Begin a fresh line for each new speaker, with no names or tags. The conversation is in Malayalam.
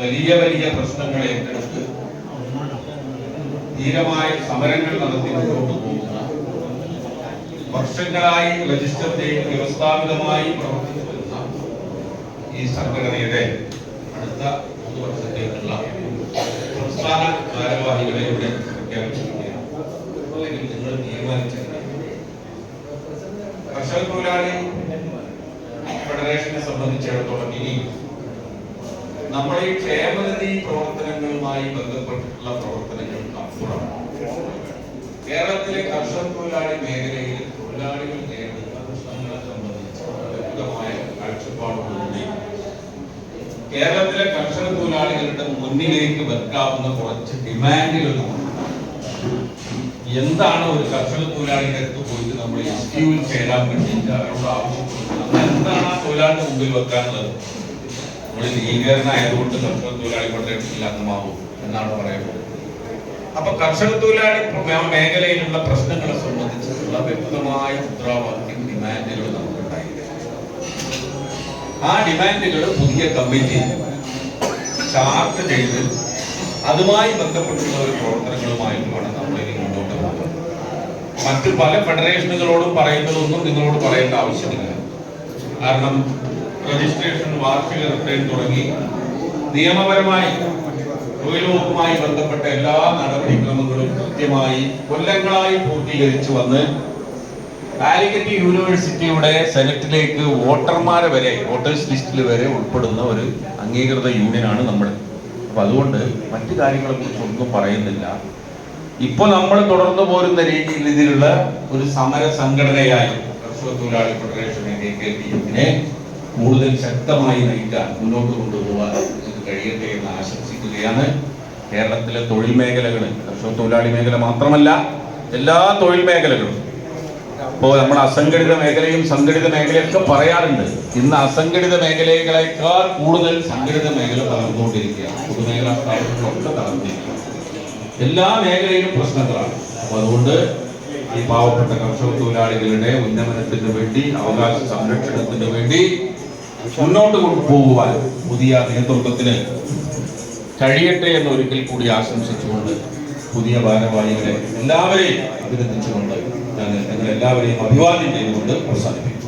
വലിയ വലിയ പ്രശ്നങ്ങളെ ഏറ്റെടുത്ത് ധീരമായ സമരങ്ങൾ നടത്തി മുന്നോട്ട് പോകുന്ന വർഷങ്ങളായി രജിസ്റ്റർ ചെയ്ത് വ്യവസ്ഥാപിതമായി പ്രവർത്തിച്ചു വരുന്ന ഈ സംഘടനയുടെ അടുത്ത മൂന്ന് വർഷത്തേക്കുള്ള സംസ്ഥാന ഭാരവാഹികളെ ഇവിടെ പ്രഖ്യാപിച്ചിരിക്കുകയാണ്. നിങ്ങൾ തീരുമാനിച്ചിരിക്കുകയാണ് കർഷക തൊഴിലാളി ഫെഡറേഷനെ സംബന്ധിച്ചിടത്തോളം ഇനി നമ്മൾ ഈ ക്ഷേമനിധി പ്രവർത്തനങ്ങളുമായി ബന്ധപ്പെട്ടിട്ടുള്ള പ്രവർത്തനങ്ങൾ അപ്പുറം കേരളത്തിലെ കർഷക തൊഴിലാളി മേഖലയിൽ തൊഴിലാളികൾ നേരിടുന്ന പ്രശ്നങ്ങളെ സംബന്ധിച്ച് വ്യക്തമായ കാഴ്ചപ്പാടോടുകൂടി കേരളത്തിലെ കർഷക തൊഴിലാളികളുടെ മുന്നിലേക്ക് വെക്കാവുന്ന കുറച്ച് ഡിമാൻഡുകൾ എന്താണ് ഒരു കർഷക തൊഴിലാളിയുടെ അടുത്ത് പോയിട്ട് നമ്മൾ എസ് ക്യൂവിൽ ചേരാൻ വേണ്ടിയിട്ട് അവരോട് ആവശ്യപ്പെടുന്നത്? എന്താണ് ആ തൊഴിലാളിയുടെ മുമ്പിൽ വെക്കാനുള്ളത്? നമ്മൾ ലീഗറിനായതുകൊണ്ട് കർഷക തൊഴിലാളി ഫെഡറേഷനിൽ അംഗമാവും എന്നാണ് പറയുന്നത്. അപ്പൊ കർഷക തൊഴിലാളി മേഖലയിലുള്ള പ്രശ്നങ്ങളെ സംബന്ധിച്ചിട്ടുള്ള വ്യക്തമായ മുദ്രാവാക്യം ഡിമാൻഡുകൾ നമുക്കുണ്ടായിരുന്നു ആ ഡിമാൻഡുകൾ പുതിയ കമ്മിറ്റി ചാർട്ട് ചെയ്ത് അതുമായി ബന്ധപ്പെട്ടുള്ള ഒരു പ്രവർത്തനങ്ങളുമായിട്ടുമാണ് നമ്മൾ ഇനി മുന്നോട്ട് പോകുന്നത്. മറ്റ് പല ഫെഡറേഷനുകളോടും പറയുന്നതൊന്നും നിങ്ങളോട് പറയേണ്ട ആവശ്യമില്ല. കാരണം രജിസ്ട്രേഷൻ വാർഷിക റിട്ടേൺ തുടങ്ങി നിയമപരമായി തൊഴിലുറപ്പുമായി ബന്ധപ്പെട്ട എല്ലാ നടപടിക്രമങ്ങളും കൃത്യമായി കൊല്ലങ്ങളായി പൂർത്തീകരിച്ചു വന്ന് കാലിക്കറ്റ് യൂണിവേഴ്സിറ്റിയുടെ സെനറ്റിലേക്ക് വോട്ടർമാരെ വരെ വോട്ടേഴ്സ് ലിസ്റ്റിൽ വരെ ഉൾപ്പെടുന്ന ഒരു അംഗീകൃത യൂണിയനാണ് നമ്മൾ അപ്പൊ അതുകൊണ്ട് മറ്റു കാര്യങ്ങളെ ഒന്നും പറയുന്നില്ല. ഇപ്പോൾ നമ്മൾ തുടർന്നു പോരുന്ന രീതിയിൽ ഇതിലുള്ള ഒരു സമര സംഘടനയായി കർഷക തൊഴിലാളി ഫെഡറേഷൻ കെ പി എഫിനെ കൂടുതൽ ശക്തമായി നയിക്കാൻ മുന്നോട്ട് കൊണ്ടുപോകാൻ കഴിയട്ടെ എന്ന് ആശംസിക്കുകയാണ്. കേരളത്തിലെ തൊഴിൽ മേഖലകൾ കർഷക തൊഴിലാളി മേഖല മാത്രമല്ല എല്ലാ തൊഴിൽ മേഖലകളും. ഇപ്പോൾ നമ്മൾ അസംഘടിത മേഖലയും സംഘടിത മേഖലയൊക്കെ പറയാറുണ്ട്. ഇന്ന് അസംഘടിത മേഖലകളെക്കാൾ കൂടുതൽ സംഘടിത മേഖല തളർന്നുകൊണ്ടിരിക്കുകയാണ്. പൊതുമേഖലാ സ്ഥാപനങ്ങളൊക്കെ തളർന്നിരിക്കുക എല്ലാ മേഖലയിലും പ്രശ്നങ്ങളാണ്. അപ്പൊ അതുകൊണ്ട് ഈ പാവപ്പെട്ട കർഷക തൊഴിലാളികളുടെ ഉന്നമനത്തിന് വേണ്ടി അവകാശ സംരക്ഷണത്തിന് വേണ്ടി മുന്നോട്ട് കൊണ്ടുപോകുവാൻ പുതിയ നേതൃത്വത്തിന് കഴിയട്ടെ എന്ന് ഒരിക്കൽ കൂടി ആശംസിച്ചുകൊണ്ട് പുതിയ ഭാരവാഹികളെ എല്ലാവരെയും അഭിനന്ദിച്ചുകൊണ്ട് ഞാൻ നിങ്ങൾ എല്ലാവരെയും അഭിവാദ്യം ചെയ്തുകൊണ്ട് അവസാനിപ്പിക്കും